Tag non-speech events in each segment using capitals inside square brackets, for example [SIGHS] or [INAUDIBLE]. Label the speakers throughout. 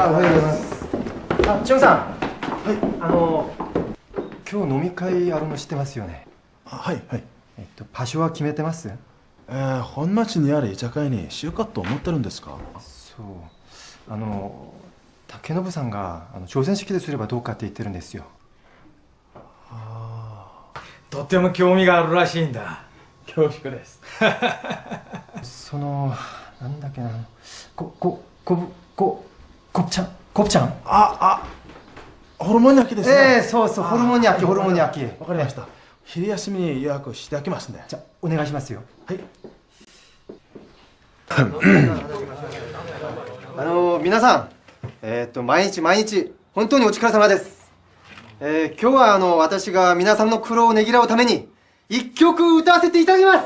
Speaker 1: あおはようございます。あ千代さん。はい。あの今日飲み会あるの知ってますよね？
Speaker 2: あはいはい。
Speaker 1: えっと場所は決めてます？
Speaker 2: えー、本町にある居酒屋にしようかと思ってるんですか？
Speaker 1: そう。あの竹信さんがあの挑戦式ですればどうかって言ってるんですよ。
Speaker 3: とっても興味があるらしいんだ。恐縮です。[LAUGHS]
Speaker 1: そのなんだっけな。こここぶここぶちゃんこぶちゃん
Speaker 2: ああホルモン焼きですね。
Speaker 1: ええそうそうホルモン焼きホルモン焼き
Speaker 2: わかりました。昼休みに予約しておきますね。
Speaker 1: じゃあお願いしますよ。
Speaker 2: はい。
Speaker 1: あの皆さん、えーっと毎日毎日本当にお疲れ様です、えー今日はあの私が皆さんの苦労をねぎらうために一曲歌わせていただきます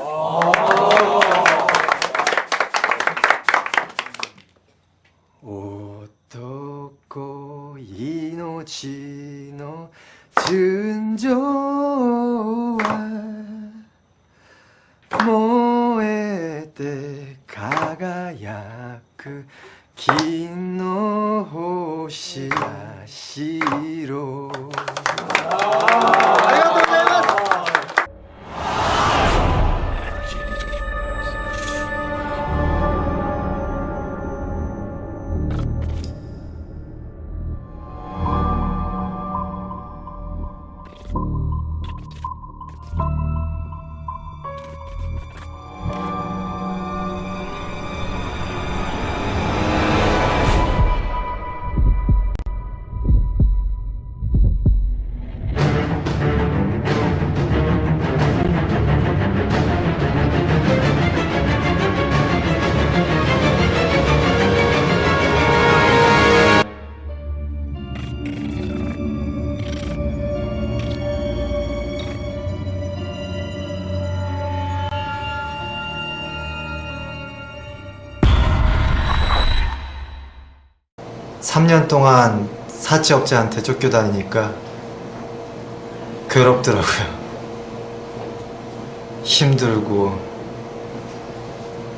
Speaker 1: 3년 동안 사채업자한테 쫓겨 다니니까 괴롭더라고요. 힘들고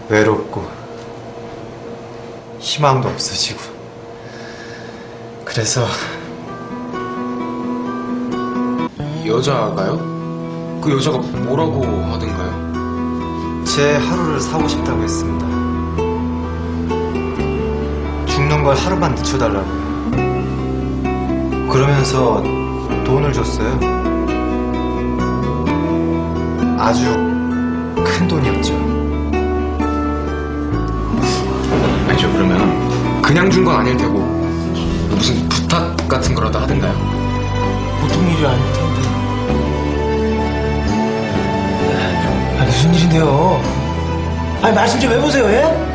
Speaker 1: 외롭고 희망도 없어지고 그래서
Speaker 4: 여자가요? 그 여자가 뭐라고 하던가요?
Speaker 1: 제 하루를 사고 싶다고 했습니다. 죽는 걸 하루만 늦춰달라고요. 그러면서 돈을 줬어요. 아주 큰 돈이었죠.
Speaker 4: 아니죠 그러면 그냥 준 건 아닐 테고 무슨 부탁 같은 거라도 하던가요?
Speaker 2: 보통 일이 아닐 텐데
Speaker 5: 아, 무슨 일인데요? 아니 말씀 좀 해보세요, 예?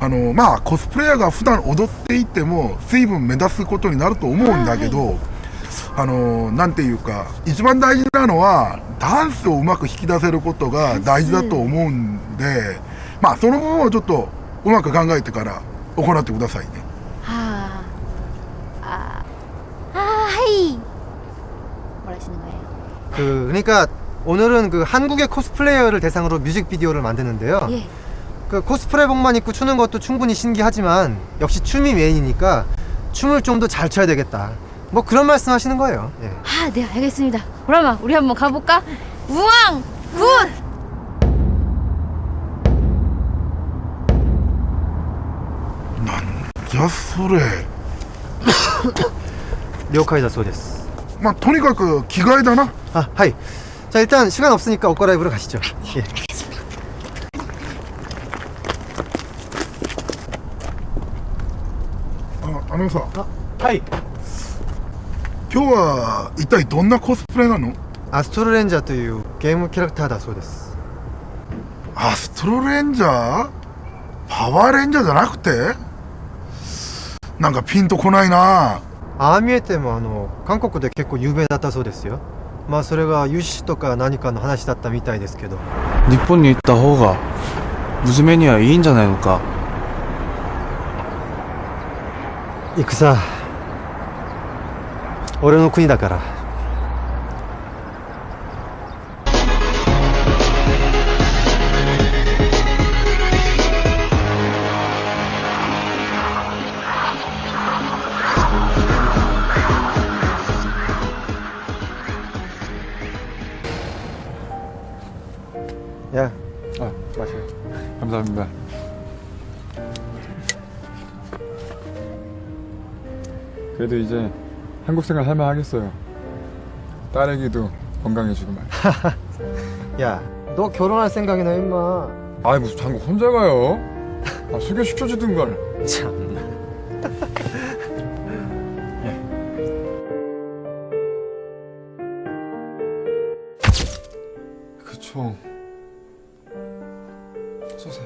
Speaker 6: あのまあコスプレイヤーが普段踊っていっても随分目立つことになると思うんだけどあのなんていうか一番大事なのはダンスをうまく引き出せることが大事だと思うんでまあその部分をちょっとうまく考えてから行ってくださいね
Speaker 7: 아, 아, 아, 하이. 뭘 하시는 거예요?
Speaker 1: 그 그러니까 오늘은 그 한국의 코스플레이어를 대상으로 뮤직비디오를 만드는데요.
Speaker 7: 예.
Speaker 1: 그 코스프레복만 입고 추는 것도 충분히 신기하지만 역시 춤이 메인이니까 춤을 좀 더 잘 춰야 되겠다. 뭐 그런 말씀하시는 거예요. 예.
Speaker 7: 아, 네, 알겠습니다. 그러면 우리 한번 가볼까? 우왕 굿.
Speaker 6: じゃあそれ
Speaker 1: 료카이다 소데스.
Speaker 6: まあとにかく着替えだな
Speaker 1: 아, 하이. 자, 일단 시간 없으니까 옷 갈아입으러 가시죠. 예.
Speaker 6: あのさ
Speaker 2: はい。
Speaker 6: 今日は一体どんなコスプレなの？
Speaker 1: アストロレンジャーというゲームキャラクターだそうです。
Speaker 6: アストロレンジャー？パワーレンジャーじゃなくて？なんかピンとこないな。
Speaker 1: ああ見えてもあの韓国で結構有名だったそうですよ。まあそれが油脂とか何かの話だったみたいですけど。
Speaker 2: 日本に行った方が娘にはいいんじゃないのか。
Speaker 1: 戦俺の国だから야
Speaker 8: 아, 감사합니다. 그래도 이제 한국 생활 할만 하겠어요. 딸애기도 건강해지고 말. [LAUGHS]
Speaker 1: 야, 너 결혼할 생각이나 임마.
Speaker 8: 아이 무슨 한국 혼자 가요? 아, 소개시켜주든 걸.
Speaker 1: 참나. [LAUGHS]
Speaker 8: 그총 쏘세요.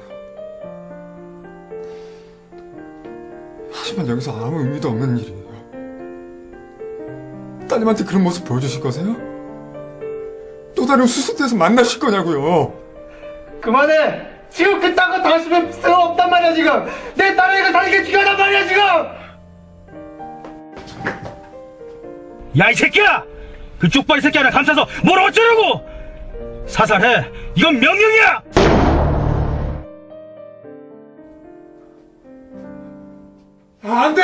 Speaker 8: 하지만 여기서 아무 의미도 없는 일이에요. 따님한테 그런 모습 보여주실 거세요? 또 다른 수술대에서 만나실 거냐고요?
Speaker 5: 그만해! 지금 그딴 거 당신은 필요가 없단 말이야 지금! 내 딸애가 사는 게 중요하단 말이야 지금! 야 이 새끼야! 그 쪽발이 새끼 하나 감싸서 뭘 어쩌려고! 사살해! 이건 명령이야!
Speaker 8: 아, 안 돼!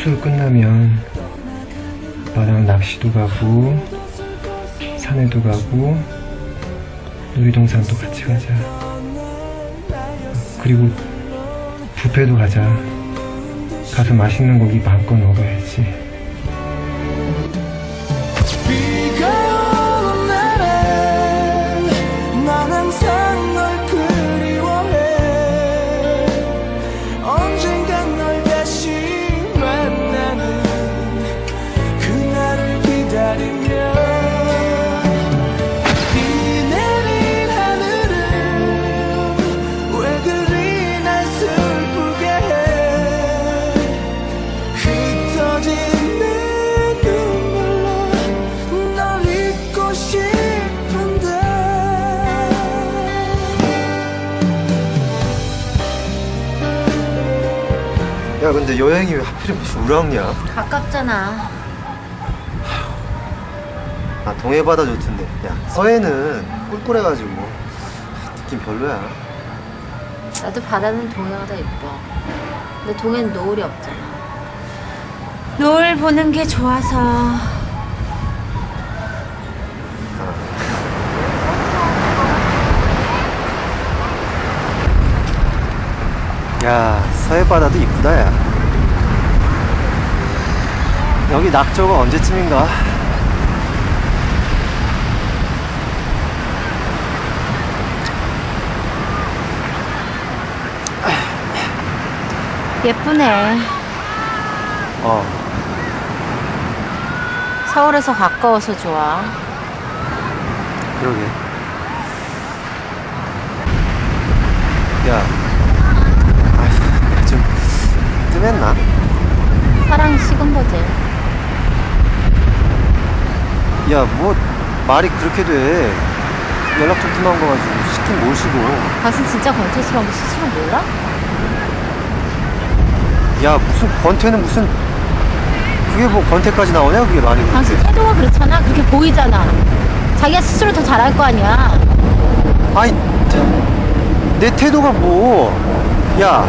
Speaker 5: 수술 끝나면 아빠랑 낚시도 가고 산에도 가고 놀이동산도 같이 가자. 그리고 뷔페도 가자. 가서 맛있는 고기 마음껏 먹어야지
Speaker 1: 야, 근데 여행이 왜 하필 무슨 우랑이야?
Speaker 7: 가깝잖아.
Speaker 1: 아, 동해바다 좋던데. 야, 서해는 꿀꿀해가지고 느낌 별로야.
Speaker 7: 나도 바다는 동해가 더 예뻐. 근데 동해는 노을이 없잖아. 노을 보는 게 좋아서.
Speaker 1: 야, 서해바다도 이쁘다, 야. 여기 낙조가 언제쯤인가?
Speaker 7: 예쁘네.
Speaker 1: 어,
Speaker 7: 서울에서 가까워서 좋아.
Speaker 1: 그러게. 야, 아휴, 좀 뜸했나?
Speaker 7: 사랑이 식은 거지.
Speaker 1: 야, 뭐 말이 그렇게 돼. 연락 좀 뜸한 거 가지고 시킨 모시고.
Speaker 7: 당신 진짜 권태스러운 거 스스로 몰라?
Speaker 1: 야, 무슨 권태는 무슨 그게 뭐 권태까지 나오냐? 그게 말이
Speaker 7: 당신
Speaker 1: 그렇게.
Speaker 7: 태도가 그렇잖아. 그렇게 보이잖아. 자기가 스스로 더 잘할 거 아니야.
Speaker 1: 아니, 내 태도가 뭐? 야,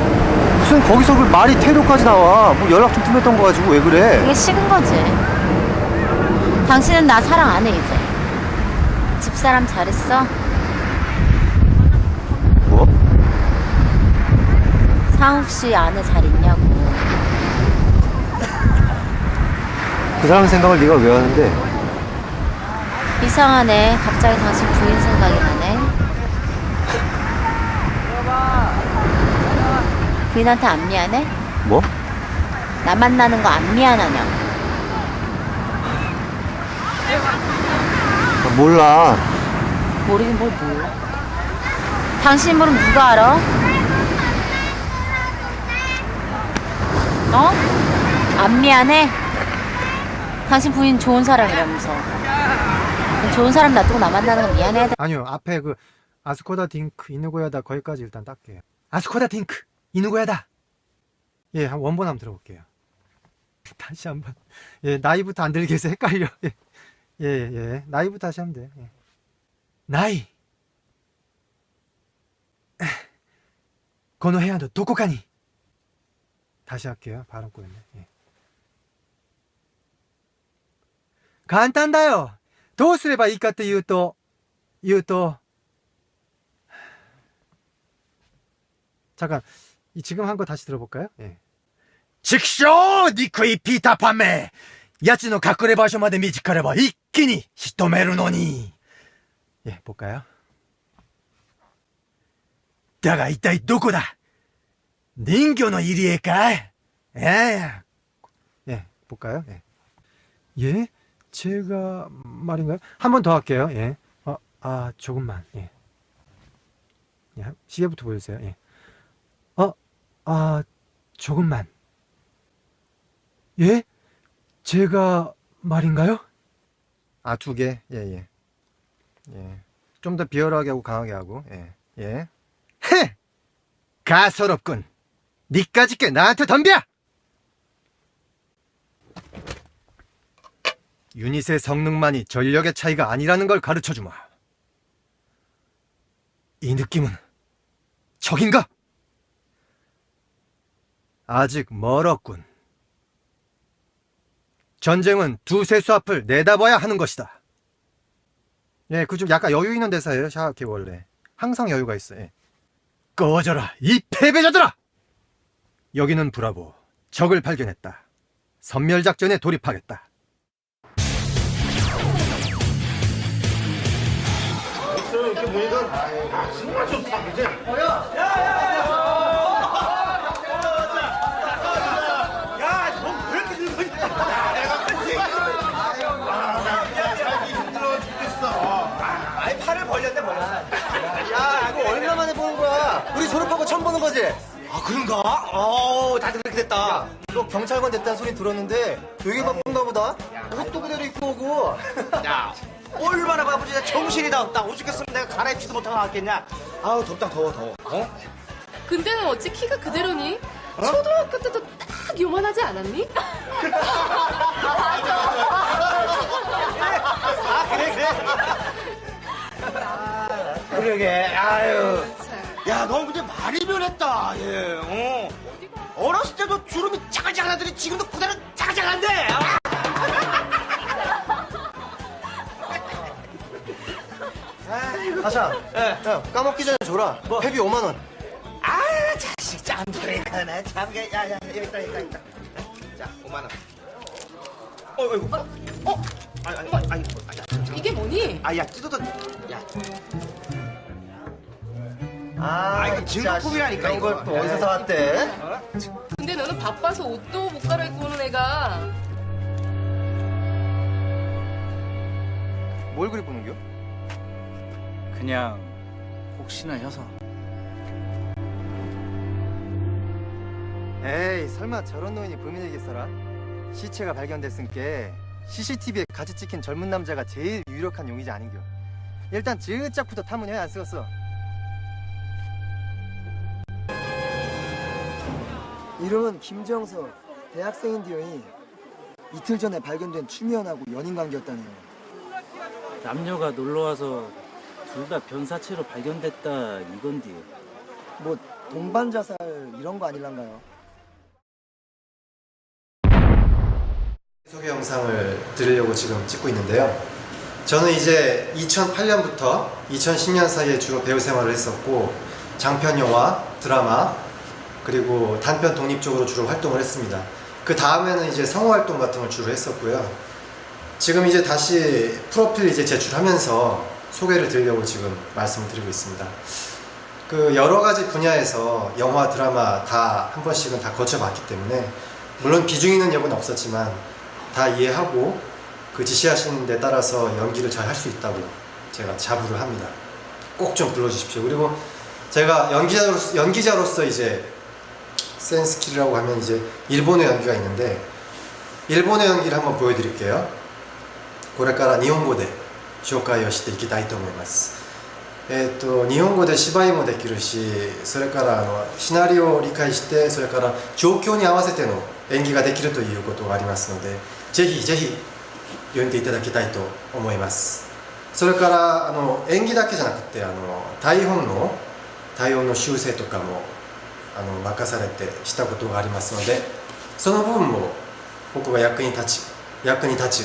Speaker 1: 무슨 거기서 그 말이 태도까지 나와? 뭐 연락 좀 뜸했던 거 가지고 왜 그래?
Speaker 7: 그게 식은 거지. 당신은 나 사랑 안 해, 이제. 집사람 잘했어?
Speaker 1: 뭐?
Speaker 7: 상욱 씨 안에 잘 있냐고.
Speaker 9: 그 사람 생각을 네가 왜 하는데?
Speaker 7: 이상하네. 갑자기 당신 부인 생각이 나네. 부인한테 안 미안해?
Speaker 9: 뭐?
Speaker 7: 나 만나는 거 안 미안하냐고.
Speaker 9: 아, 몰라.
Speaker 7: 모르긴 뭘 몰라. 당신 모르면 누가 알아? 어? 안 미안해? 당신 부인 좋은 사람이라면서. 좋은 사람 놔두고 나 만나는 건 미안해.
Speaker 1: 아니요 앞에 그 아스코다 딩크 이누고야다 거기까지 일단 닦게요 아스코다 딩크 이누고야다 예 한 원본 한번 들어볼게요 [LAUGHS] 다시 한번 예 나이부터 안 들리게 해서 헷갈려 [LAUGHS] 예 예, 예. 나이부터 다시 하면 돼 예. 나이 [SIGHS] この部屋のどこかに 다시 할게요 발음 꼬였네 예. 簡単だよどうすればいいかっていうと言うと [SIGHS] 잠깐 이 지금 한 거 다시 들어볼까요? 예. 직쇼 니크이 피타판매 야치の 隠れ場所まで見つかれば一気に仕留めるのに 예, 볼까요? だが一体どこだ人魚の入り江かいええ 예, 볼까요? 예. 예? 제가 말인가요? 한 번 더 할게요. 예. 어, 아, 조금만. 예. 예, 한- 시계부터 보여주세요. 예. 어, 아, 조금만. 예? 제가 말인가요? 아, 두 개. 예, 예. 예. 좀 더 비열하게 하고 강하게 하고. 예. 예. 헤! 가소롭군. 니까짓 게 나한테 덤벼! 유닛의 성능만이 전력의 차이가 아니라는 걸 가르쳐 주마. 이 느낌은 적인가? 아직 멀었군. 전쟁은 두 세수 앞을 내다봐야 하는 것이다. 예, 그 좀 약간 여유 있는 대사예요, 샤키 원래. 항상 여유가 있어. 예. 꺼져라, 이 패배자들아! 여기는 브라보. 적을 발견했다. 선멸 작전에 돌입하겠다.
Speaker 9: 아니 졸업하고 처음 보는 거지? 아 그런가? 어 다들 그렇게 됐다. 너 경찰관 됐다는 소리 들었는데 되게 바쁜가 보다. 옷도 그대로 입고 오고.
Speaker 10: 야, [LAUGHS] 얼마나 바쁘지? 나 정신이 없다. 오죽했으면 내가 갈아입지도 못하고 나왔겠냐?
Speaker 9: 아우 덥다 더워 더워. 어?
Speaker 11: 근데 는 어찌 키가 그대로니? 초등학교 때도 딱 요만하지 않았니? [LAUGHS]
Speaker 10: 아, 그래, 그래. 그러게, 아유. 야, 넌 근데 많이 변했다, 예, 어. 어렸을 때도 주름이 짜글짜글하더니 지금도 그대로 짜글짜글한데.
Speaker 9: 아샤. 야 까먹기 전에 줘라. 회비 5만 원.
Speaker 10: 아, 자식 짬돌이 크네. 참, 야, 야, 여기 있다, 여기 있다, 여기 있다. 자, 5만 원. 어, 어이구. 어? 어? 아니, 아니, 아니, 아니, 아니,
Speaker 11: 이게 뭐니?
Speaker 10: 아, 야, 뜯어도, 야.
Speaker 9: 아,
Speaker 10: 이거
Speaker 9: 이
Speaker 10: 증거품이라니까,
Speaker 9: 이런
Speaker 10: 이거.
Speaker 9: 걸또 어디서 사왔대?
Speaker 11: 근데 너는 바빠서 옷도 못 갈아입고 오는 애가
Speaker 9: 뭘 그리 보는겨?
Speaker 12: 그냥 혹시나 해서.
Speaker 9: 에이 설마 저런 노인이 범인이겠어라? 시체가 발견됐으니까 CCTV에 같이 찍힌 젊은 남자가 제일 유력한 용의자 아닌겨 일단 즉작부터 탐문해 안 쓰겠어 이름은 김정석 대학생인데요 이틀 전에 발견된 추미연하고 연인 관계였다네요
Speaker 12: 남녀가 놀러와서 둘 다 변사체로 발견됐다 이건디요.
Speaker 9: 뭐 동반 자살 이런 거 아닐란가요? 소개 영상을 들으려고 지금 찍고 있는데요. 저는 이제 2008년부터 2010년 사이에 주로 배우 생활을 했었고 장편 영화, 드라마,
Speaker 1: 그리고 단편 독립적으로 주로 활동을 했습니다. 그 다음에는 이제 성우 활동 같은 걸 주로 했었고요. 지금 이제 다시 프로필 이제 제출하면서 소개를 드리려고 지금 말씀을 드리고 있습니다. 그 여러 가지 분야에서 영화, 드라마 다 한 번씩은 다 거쳐봤기 때문에 물론 비중 있는 역은 없었지만 다 이해하고 그 지시하시는 데 따라서 연기를 잘 할 수 있다고 제가 자부를 합니다. 꼭 좀 불러주십시오. 그리고 제가 연기자로서, 연기자로서 이제 센스킬이라고 하면 이제 일본의 연기가 있는데 일본의 연기를 한번 보여드릴게요. これから日本語で紹介をしていきたいと思います。えー、と日本語で芝居もできるしそれからあのシナリオを理解してそれから状況に合わせての演技ができるということがありますのでぜひぜひ読んでいただきたいと思いますそれからあの演技だけじゃなくてあの台本の対応の修正とかも あの任されてしたことがありますのでその部分も僕が役に立ち役に立ち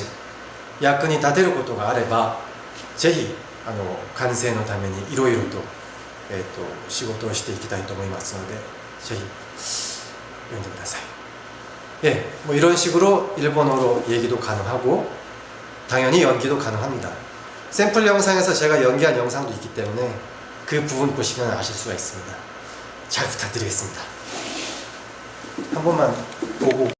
Speaker 1: 役に立てることがあればぜひあの完成のためにいろいろと,、えー、と仕事をしていきたいと思いますのでぜひ読んでください. 예, 뭐 이런 식으로 일본어로 얘기도 가능하고 당연히 연기도 가능합니다. 샘플 영상에서 제가 연기한 영상도 있기 때문에 그 부분 보시면 아실 수가 있습니다. 잘 부탁드리겠습니다. 한 번만 보고